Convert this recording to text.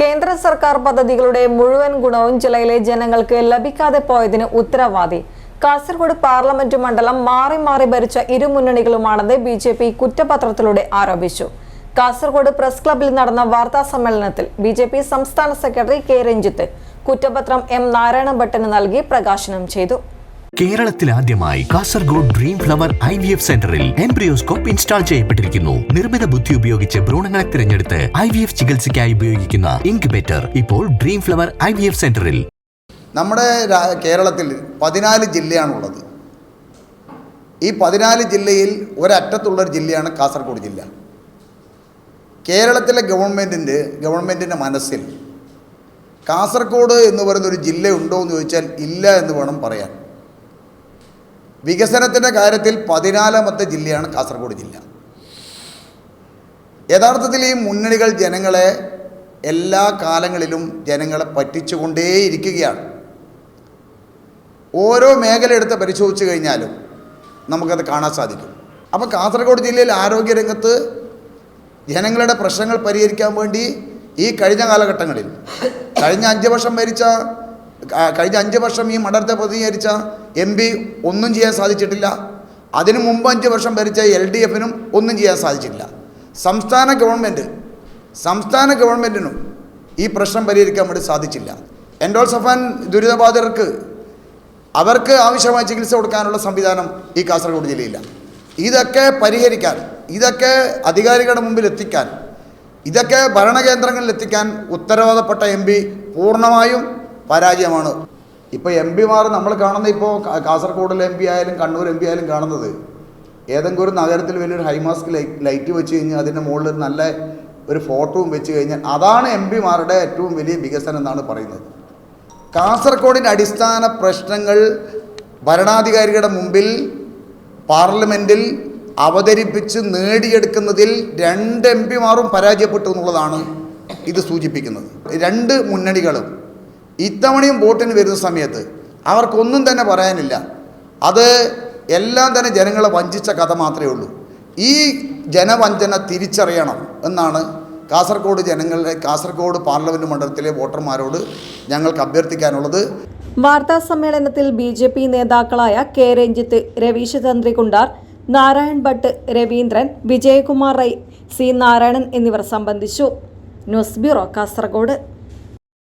കേന്ദ്ര സർക്കാർ പദ്ധതികളുടെ മുഴുവൻ ഗുണവും ജില്ലയിലെ ജനങ്ങൾക്ക് ലഭിക്കാതെ പോയതിന് ഉത്തരവാദി. കാസർഗോഡ് പാർലമെന്റ് മണ്ഡലം മാറി മാറി ഭരിച്ച ഇരു മുന്നണികളുമാണെന്ന് ബി ജെ പി കുറ്റപത്രത്തിലൂടെ ആരോപിച്ചു. കാസർഗോഡ് പ്രസ് ക്ലബിൽ നടന്ന വാർത്താ സമ്മേളനത്തിൽ ബി ജെ പി സംസ്ഥാന സെക്രട്ടറി കെ രഞ്ജിത്ത് കുറ്റപത്രം എം നാരായണ ഭട്ടന് നൽകി പ്രകാശനം ചെയ്തു. കേരളത്തിൽ ആദ്യമായി Kasaragod dream flower I V F സെന്ററിൽ എംബ്രിയോസ്കോപ്പ് ഇൻസ്റ്റാൾ ചെയ്യപ്പെട്ടിരിക്കുന്നു. നിർമ്മിത ബുദ്ധി ഉപയോഗിച്ച് ഭ്രൂണങ്ങളെ തിരഞ്ഞെടുത്ത് ഐ വി എഫ് ചികിത്സയ്ക്കായി ഉപയോഗിക്കുന്ന ഇൻക്യുബേറ്റർ ഇപ്പോൾ dream flower I V F സെന്ററിൽ നമ്മുടെ കേരളത്തിൽ പതിനാല് ജില്ലയാണുള്ളത്. ഈ പതിനാല് ജില്ലയിൽ ഒരറ്റത്തുള്ള ഒരു ജില്ലയാണ് കാസർഗോഡ് ജില്ല. കേരളത്തിലെ ഗവൺമെന്റിന്റെ ഗവൺമെന്റിന്റെ മനസ്സിൽ കാസർഗോഡ് എന്ന് പറയുന്ന ഒരു ജില്ല ഉണ്ടോ എന്ന് ചോദിച്ചാൽ ഇല്ല എന്ന് വേണം പറയാൻ. വികസനത്തിന്റെ കാര്യത്തിൽ പതിനാലാമത്തെ ജില്ലയാണ് കാസർഗോഡ് ജില്ല. യഥാർത്ഥത്തിൽ ഈ മുന്നണികൾ ജനങ്ങളെ എല്ലാ കാലങ്ങളിലും ജനങ്ങളെ പറ്റിച്ചുകൊണ്ടേയിരിക്കുകയാണ്. ഓരോ മേഖല എടുത്ത് പരിശോധിച്ച് കഴിഞ്ഞാലും നമുക്കത് കാണാൻ സാധിക്കും. അപ്പോൾ കാസർഗോഡ് ജില്ലയിൽ ആരോഗ്യരംഗത്ത് ജനങ്ങളുടെ പ്രശ്നങ്ങൾ പരിഹരിക്കാൻ വേണ്ടി ഈ കഴിഞ്ഞ കാലഘട്ടങ്ങളിൽ കഴിഞ്ഞ അഞ്ച് വർഷം ഭരിച്ച കഴിഞ്ഞ അഞ്ച് വർഷം ഈ മണ്ഡലത്തെ പ്രതിനിധീകരിച്ച എം പി ഒന്നും ചെയ്യാൻ സാധിച്ചിട്ടില്ല. അതിനു മുമ്പ് അഞ്ച് വർഷം ഭരിച്ച എൽ ഡി എഫിനും ഒന്നും ചെയ്യാൻ സാധിച്ചിട്ടില്ല. സംസ്ഥാന ഗവൺമെന്റ് സംസ്ഥാന ഗവൺമെന്റിനും ഈ പ്രശ്നം പരിഹരിക്കാൻ വേണ്ടി സാധിച്ചില്ല. എൻഡോൾസഫാൻ ദുരിതബാധിതർക്ക് അവർക്ക് ആവശ്യമായ ചികിത്സ കൊടുക്കാനുള്ള സംവിധാനം ഈ കാസർഗോഡ് ജില്ലയില്ല. ഇതൊക്കെ പരിഹരിക്കാൻ ഇതൊക്കെ അധികാരികളുടെ മുമ്പിൽ എത്തിക്കാൻ ഇതൊക്കെ ഭരണകേന്ദ്രങ്ങളിൽ എത്തിക്കാൻ ഉത്തരവാദപ്പെട്ട എം പി പൂർണമായും പരാജയമാണ്. ഇപ്പോൾ എം പിമാർ നമ്മൾ കാണുന്ന ഇപ്പോൾ കാസർഗോഡിൽ എം പി ആയാലും കണ്ണൂർ എം പി ആയാലും കാണുന്നത് ഏതെങ്കിലും ഒരു നഗരത്തിൽ വലിയൊരു ഹൈമാസ്ക് ലൈറ്റ് ലൈറ്റ് വെച്ച് കഴിഞ്ഞാൽ അതിന്റെ മുകളിൽ ഒരു നല്ല ഒരു ഫോട്ടോവും വെച്ച് കഴിഞ്ഞാൽ അതാണ് എം പിമാരുടെ ഏറ്റവും വലിയ വികസനം എന്നാണ് പറയുന്നത്. കാസർഗോഡിന്റെ അടിസ്ഥാന പ്രശ്നങ്ങൾ ഭരണാധികാരികളുടെ മുമ്പിൽ പാർലമെന്റിൽ അവതരിപ്പിച്ച് നേടിയെടുക്കുന്നതിൽ രണ്ട് എം പിമാരും പരാജയപ്പെട്ടു എന്നുള്ളതാണ് ഇത് സൂചിപ്പിക്കുന്നത്. രണ്ട് മുന്നണികളും ഇത്തവണയും വോട്ടിന് വരുന്ന സമയത്ത് അവർക്കൊന്നും തന്നെ പറയാനില്ല. അത് എല്ലാം തന്നെ ജനങ്ങളെ വഞ്ചിച്ച കഥ മാത്രമേ ഉള്ളൂ. ഈ ജനവഞ്ചന തിരിച്ചറിയണം എന്നാണ് കാസർഗോഡ് ജനങ്ങളുടെ കാസർഗോഡ് പാർലമെന്റ് മണ്ഡലത്തിലെ വോട്ടർമാരോട് ഞങ്ങൾക്ക് അഭ്യർത്ഥിക്കാനുള്ളത്. വാർത്താ സമ്മേളനത്തിൽ ബി ജെ പി നേതാക്കളായ കെ രഞ്ജിത്ത് രവീശ് തന്ത്രികുണ്ടാർ നാരായൺ ഭട്ട് രവീന്ദ്രൻ വിജയകുമാർ റൈ സി നാരായണൻ എന്നിവർ സംബന്ധിച്ചു. News bureau Kasaragod.